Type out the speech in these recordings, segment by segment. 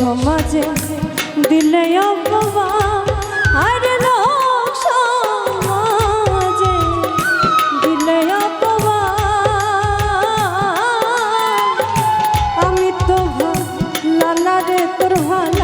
সমাজে দিলে অপমান আর লোক সমাজে দিলে অপমান। আমি তো ভাব লালারে তোর ভালো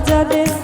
জানে